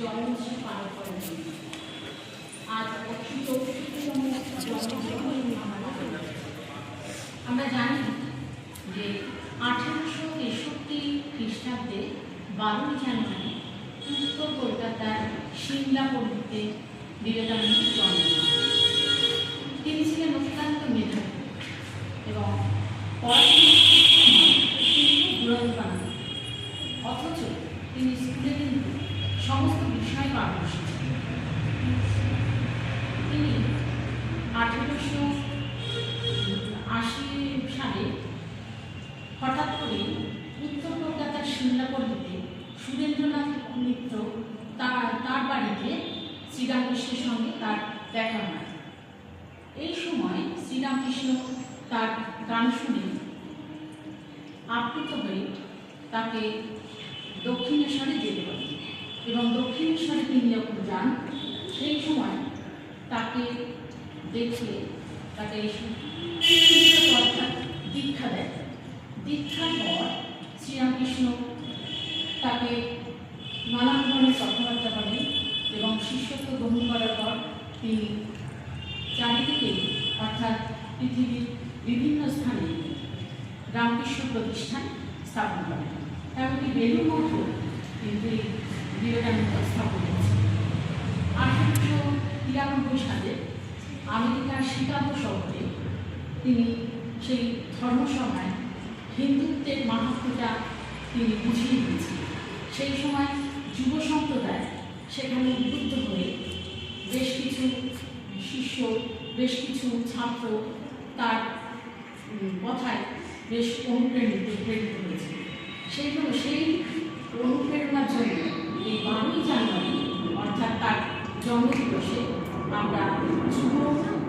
জন্মদিন পালন করেন। আমরা জানি যে আঠেরোশো তেষট্টি খ্রিস্টাব্দে বারোই জানুয়ারি উত্তর কলকাতার সিমলা পল্লীতে বিবেকানন্দ জন্ম তিনি ছিলেন অত্যন্ত মেধাবী এবং দুরন্তপান্ত অথচ তিনি স্কুলে সমস্ত বিষয় পারদর্শী তিনি আঠেরোশো আশি সালে হঠাৎ করে উত্তর কলকাতার সিমলাপল্লীতে সুরেন্দ্রনাথ মিত্র তার তার বাড়িতে শ্রীরামকৃষ্ণের সঙ্গে তার দেখা হয়। এই সময় শ্রীরামকৃষ্ণ তার গান শুনে আপ্লুত হয়ে তাকে দক্ষিণেশ্বরে যেতে বলেন এবং দক্ষিণেশ্বরে তিনি যখন যান সেই সময় তাকে দেখে তাকে দীক্ষা দেয়। দীক্ষার পর শ্রীরামকৃষ্ণ তাকে নানান ধরনের কথাবার্তা বলেন এবং শিষ্যত্ব গ্রহণ করার পর তিনি চারিদিকে, অর্থাৎ পৃথিবীর বিভিন্ন স্থানে রামকৃষ্ণ প্রতিষ্ঠান স্থাপন করেন। এমনকি বেলুর মঠ কিন্তু বিবেকানন্দ স্থাপন তিরানব্বই সালে আমেরিকার শিকাগো শহরে তিনি সেই ধর্মসভায় হিন্দুত্বের মাহাত্মটা তিনি বুঝিয়ে দিয়েছিলেন। সেই সময় যুব সম্প্রদায় সেখানে উদ্বুদ্ধ হয়ে বেশ কিছু শিষ্য, বেশ কিছু ছাত্র তার কথায় বেশ অনুপ্রাণিত, প্রেরিত হয়েছে সেইগুলো সেই অনুপ্রেরণার জন্য এই বারোই জানুয়ারি, অর্থাৎ তার জন্মদিবসে আমরা যুব